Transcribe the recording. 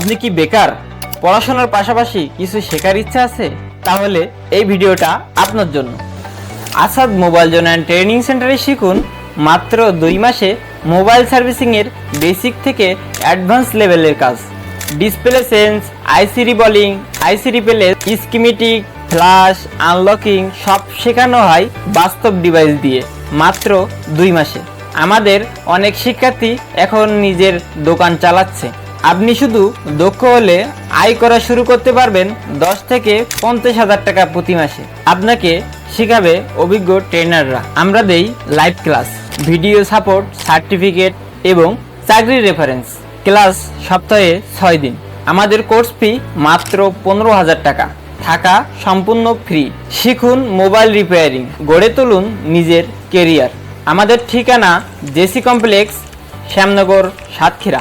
আপনি কি বেকার? পড়াশোনার পাশাপাশি কিছু শেখার ইচ্ছা আছে? তাহলে এই ভিডিওটা আপনার জন্য। Asad mobile zone and training সেন্টারে শিখুন মাত্র দুই মাসে মোবাইল সার্ভিসিংয়ের বেসিক থেকে অ্যাডভান্স লেভেলের কাজ। Display sense, IC reballing, IC রিপেলে schematic, flash, unlocking সব শেখানো হয় বাস্তব ডিভাইস দিয়ে, মাত্র দুই মাসে। আমাদের অনেক শিক্ষার্থী এখন নিজের দোকান চালাচ্ছে। আপনি শুধু দক্ষ হলে আয় করা শুরু করতে পারবেন দশ থেকে পঞ্চাশ হাজার টাকা প্রতি মাসে। আপনাকে শেখাবে অভিজ্ঞ ট্রেনাররা। আমরা দেই live class, video support, certificate এবং চাকরির রেফারেন্স। ক্লাস সপ্তাহে ছয় দিন। আমাদের কোর্স ফি মাত্র পনেরো হাজার টাকা। থাকা সম্পূর্ণ ফ্রি। শিখুন মোবাইল রিপেয়ারিং। গড়ে তুলুন নিজের কেরিয়ার। আমাদের ঠিকানা জেসি কমপ্লেক্স, শ্যামনগর, সাতক্ষীরা।